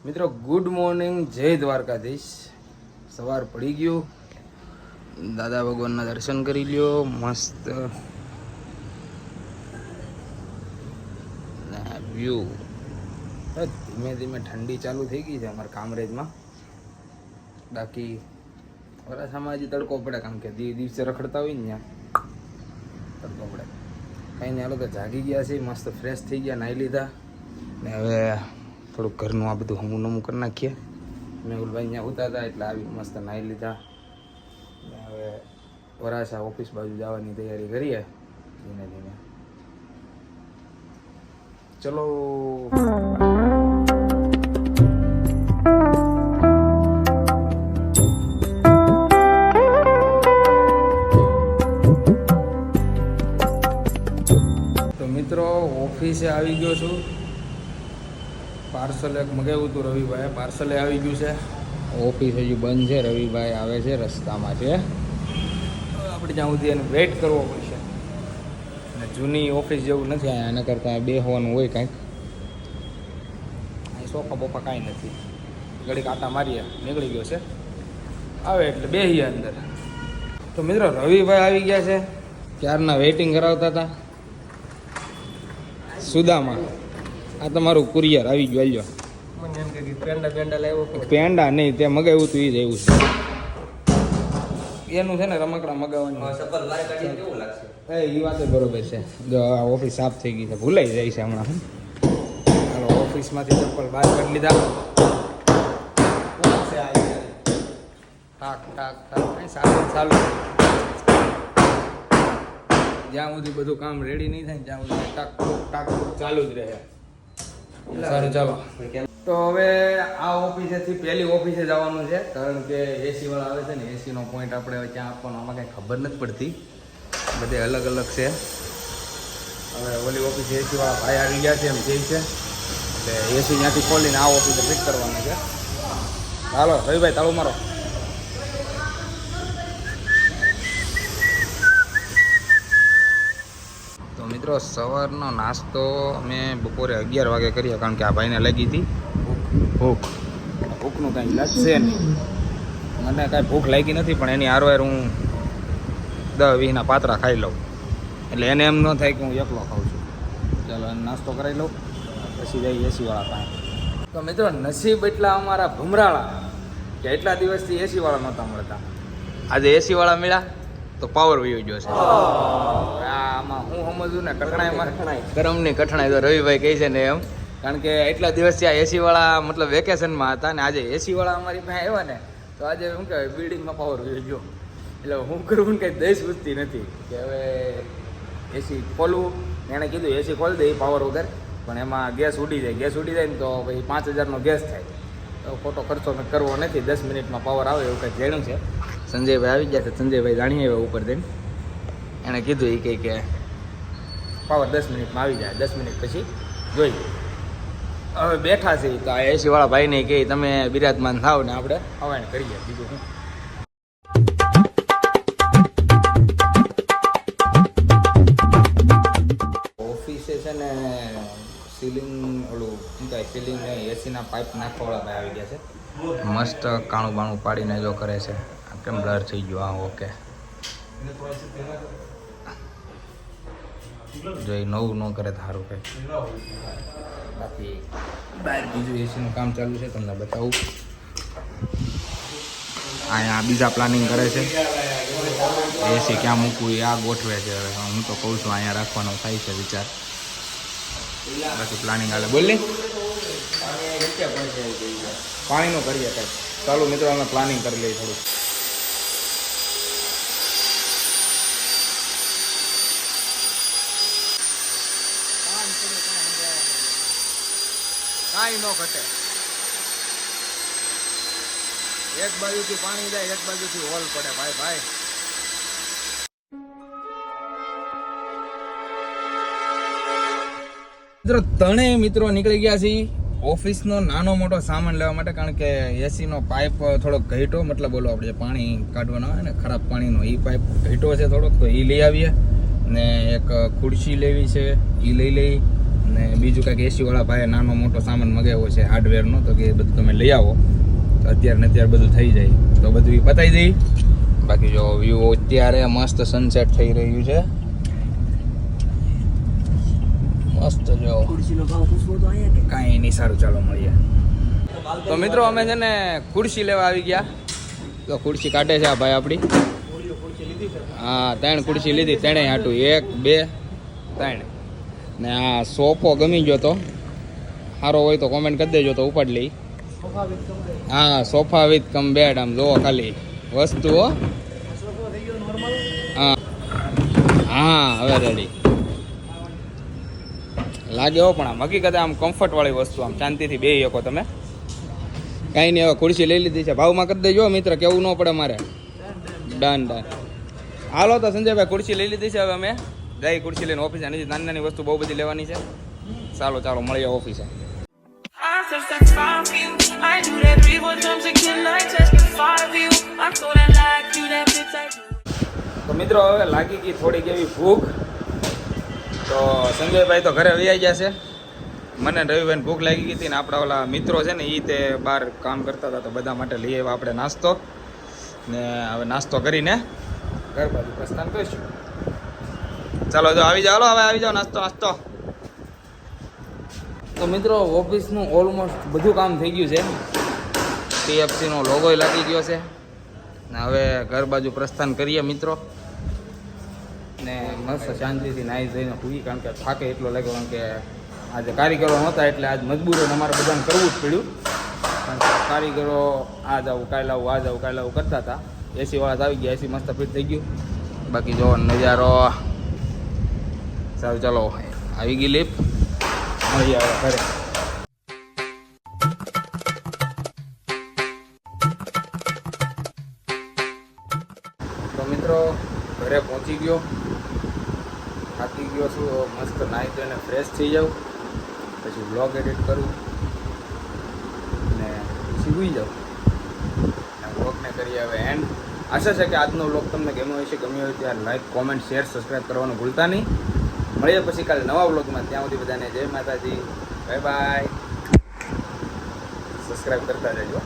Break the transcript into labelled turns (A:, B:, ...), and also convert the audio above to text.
A: મિત્રો good morning જય દ્વારકાધીશ. સવાર પડી ગયું. દાદા ભગવાનના દર્શન કરી લ્યો, મસ્ત. વ્યૂ ધીમે ધીમે ઠંડી ચાલુ થઈ ગઈ છે અમારા કામરેજમાં. બાકી વરાસામાં હજી તડકો પડે, કારણ કે દિવસે રખડતા હોય ને ત્યાં. તડકો પડે. કંઈ નહીં, હાલો તો જાગી ગયા છે મસ્ત ફ્રેશ થઈ ગયા, નાહી લીધા. ને હવે થોડુંક ઘરનું આ બધું હમું નમું કરી નાખીએ. મેહુલભાઈ અહીંયા ઉતારતા એટલે આવી મસ્ત નાહી લીધા. હવે વરાછા ઓફિસ બાજુ જવાની તૈયારી કરીએ. ધીમે ધીમે. ચલો. તો મિત્રો, ઓફિસે આવી ગયો છું. પાર્સલ એક મગાવ્યું હતું રવિભાઈ પાર્સલે આવી ગયું છે. ઓફિસ હજુ બંધ છે. રવિભાઈ આવે છે રસ્તામાં છે. આપણે જ્યાં સુધી એને વેઇટ કરવો પડશે. અને જૂની ઓફિસ જેવું નથી. એના કરતાં બે હોવાનું હોય કાંઈક. અહીં સોફા બોફા કાંઈ નથી. ઘડીક આટા મારીએ નીકળી ગયો છે. આવે એટલે બેહીએ અંદર. તો મિત્રો રવિભાઈ આવી ગયા છે. ક્યારના વેઇટિંગ કરાવતા હતા? સુદામાં. આ તમારું કુરિયર આવી ગયું
B: કે પેંડા પેંડા લાવ્યો
A: પેંડા નહીં તે મગાવ્યું હતું એ જ આવ્યું છે. એનું છે ને રમકડા મગાવવાનું.
B: સફર બાર કાઢીને કેવું લાગશે?
A: એ એ વાત બરોબર છે. જો આ ઓફિસ સાફ થઈ ગઈ છે ભૂલાઈ જાય છે હમણાં ચાલો ઓફિસમાંથી ચપ્પલ બહાર કાઢી લીધા? ટાક ટાક ટાક સારું ચાલુ જ્યાં સુધી બધું કામ રેડી નહીં થાય ને ત્યાં સુધી ટાક ટૂક ટાક ટૂક ચાલુ જ રહે. સારું ચાલો. તો હવે આ ઓફિસેથી પહેલી ઓફિસે જવાનું છે, કારણ કે એસી વાળા આવે છે ને એસીનો પોઈન્ટ આપણે હવે ક્યાં આપવાનો, આમાં કંઈ ખબર નથી પડતી. બધે અલગ અલગ છે. હવે ઓલી ઓફિસે એસી વાળા ભાઈ આવી ગયા છે, એમ કહે છે. એટલે એસી ત્યાંથી ખોલીને આ ઓફિસે ફિટ કરવાનું છે. હાલો, રવિભાઈ, તાળું મારો. મિત્રો, સવારનો નાસ્તો અમે બપોરે અગિયાર વાગે કર્યો કારણ કે આ ભાઈને લાગી હતી ભૂખ. ભૂખનું કાંઈ લાગશે નહીં. મને કાંઈ ભૂખ લાગી નથી, પણ એની હારવાર હું દસ વીસના પાત્રા ખાઈ લઉં. એટલે એને એમ ન થાય કે હું એકલો ખાઉં છું. ચાલો નાસ્તો કરાવી લઉં, પછી જઈ એસીવાળા પાસે. તો મિત્રો, નસીબ એટલા અમારા ભમરાળા કે એટલા દિવસથી એસીવાળા નહોતા મળતા. આજે એસીવાળા મળ્યા. તો પાવર વયો ગયો છે. આમાં હું સમજું ને કઠણાઈ. ગરમની કઠણાઈ તો રવિભાઈ કહે છે ને એમ. કારણ કે એટલા દિવસથી આ એસી વાળા મતલબ વેકેશનમાં હતા ને આજે એસી વાળા અમારી પાસે આવ્યા ને તો આજે શું કહેવાય બિલ્ડિંગમાં પાવર વયો ગયો. એટલે હું કરવું ને કંઈ દેશ બુજતી નથી. કે હવે એસી ખોલવું એણે કીધું એસી ખોલી દે એ પાવર વગર. પણ એમાં ગેસ ઉડી જાય. ગેસ ઉડી જાય ને તો પછી પાંચ હજારનો ગેસ થાય. તો ખોટો ખર્ચો મેં કરવો નથી. દસ મિનિટમાં પાવર આવે એવું કંઈક જાણ્યું છે. સંજયભાઈ આવી ગયા છે. સંજયભાઈ જાણી આવ્યા ઉપર જઈને. એણે કીધું એ કંઈ કે પાવર દસ મિનિટમાં આવી જાય. દસ મિનિટ પછી જોઈ હવે બેઠા છે તો આ એસીવાળા ભાઈને કહે તમે બિરાજમાન થાવ ને આપણે હવાણ કરીએ બીજું શું. ઓફિસે છે ને સીલિંગ ઓલું શું કહે સીલિંગ એસીના પાઇપ નાખવાવાળા ભાઈ આવી ગયા છે. મસ્ત કાણું બાણું પાડીને જો કરે છે. કેમ બ્લર થઈ ગયો. હા ઓકે જો એ નવું ન કરે તો સારું કંઈ. બાકી બહાર બીજું એસીનું કામ ચાલુ છે, તમને બતાવું. અહીંયા બીજા પ્લાનિંગ કરે છે. એસી ક્યાં મૂકવું, એ આ ગોઠવે છે હવે. હું તો કહું છું, અહીંયા રાખવાનો થાય છે વિચાર. બાકી પ્લાનિંગ હાલે. બોલ પાણીનું કરીએ કંઈક. ચાલો મિત્રો, અમે પ્લાનિંગ કરી લઈએ થોડું કાંઈ ન ઘટે. એક બાજુથી પાણી જાય, એક બાજુથી હોલ પડે. ભાઈ ભાઈ. મિત્રો, ત્રણેય મિત્રો નીકળી ગયા છીએ ઓફિસનો નાનો મોટો સામાન લેવા માટે, કારણ કે એસીનો પાઇપ થોડોક ઘટ્યો, મતલબ બોલો આપણે પાણી કાઢવાનો હોય ને, ખરાબ પાણીનો એ પાઇપ ઘટ્યો છે થોડોક, તો એ લઈ આવીએ. ને એક ખુરશી લેવી છે એ લઈ લઈ. ને બીજું કાંઈક એસીવાળા ભાઈએ નાનો મોટો સામાન મગાવ્યો છે હાર્ડવેરનો તો કે એ બધું તમે લઈ આવો. તો અત્યારે ને અત્યારે બધું થઈ જાય. તો બધું એ પતાવી દઈ. બાકી જો વ્યૂ અત્યારે મસ્ત સનસેટ થઈ રહ્યું છે. મસ્ત જો. કાંઈ નહીં સારું ચાલો મળીએ. તો મિત્રો અમે છે ને ખુરશી લેવા આવી ગયા. તો ખુરશી કાઢે છે આ ભાઈ આપણી. હા ત્રણ ખુરશી લીધી ત્રણેય હાટું. એક બે ત્રણ. ને આ સોફો ગમી ગયો તો. સારો હોય તો કોમેન્ટ કરી દેજો તો ઉપાડ લઈ. હા, સોફા વિથ કમ બેડ આમ જોવો ખાલી. વસ્તુઓ હા. હા. હવે રેડી લાગે હો પણ આમ. હકીકતે આમ કમ્ફર્ટ વાળી વસ્તુ આમ. શાંતિથી બેહી શકો તમે. કાંઈ નહીં, હવે ખુરશી લઈ લીધી છે. ભાવમાં કરી દેજો મિત્ર, કેવું ન પડે મારે. ડન ડન હાલો તો સંજયભાઈ ખુરશી લઈ લીધી છે હવે અમે. જઈ ખુરશી લઈને ઓફિસે નથી નાની નાની વસ્તુ બહુ બધી લેવાની છે. ચાલો ચાલો, મળીએ ઓફિસે. તો મિત્રો, હવે લાગી ગઈ થોડીક એવી ભૂખ. તો સંજયભાઈ તો ઘરે વૈયા ગયા છે. મને રવિભાઈને ભૂખ લાગી ગઈ હતી ને આપણા ઓલા મિત્રો છે ને એ તે બહાર કામ કરતા હતા, તો બધા માટે લઈ આવ્યા આપણે નાસ્તો. ને હવે નાસ્તો કરીને ઘર બાજુ પ્રસ્થાન કરીશું. ચાલો જો આવી જાઓ હવે આવી જાઓ નાસ્તો નાસ્તો. તો મિત્રો ઓફિસનું ઓલમોસ્ટ બધું કામ થઈ ગયું છે. પીએફસીનો લોગો લાગી ગયો છે. ને હવે ઘર બાજુ પ્રસ્થાન કરીએ મિત્રો. ને મસ્ત શાંતિથી નાહી જઈને પૂરી કારણ કે થાકે એટલો લાગ્યો કારણ કે આજે કારીગરો નહોતા એટલે આજ મજબૂરીને અમારે બધાને કરવું જ પડ્યું. કારણ કે કારીગરો આ જાવું કાલે આવું આ જાવું કાલે આવું કરતા હતા. એસી વાળા આવી ગયા એસી મસ્ત ફિટ થઈ ગયું. બાકી જો નજારો. સારું, ચાલો. આવી ગઈ લીપ મળી આવે, ઘરે. તો મિત્રો, ઘરે પહોંચી ગયો. થાકી ગયો છું મસ્ત નાહી ધોઈને ફ્રેશ થઈ જાઉં. પછી બ્લોગ એડિટ કરું. ને પછી સુઈ જાઉં. અને બ્લોગને હવે એન્ડ આશા છે કે આજનો બ્લોગ તમને ગમ્યો હશે. ગમ્યો હોય ત્યારે લાઈક કોમેન્ટ શેર સબસ્ક્રાઈબ કરવાનું ભૂલતા નહીં. મળીએ પછી કાલે નવા બ્લોગમાં ત્યાં સુધી બધાને જય માતાજી. બાય બાય સબસ્ક્રાઈબ કરતા રહેજો.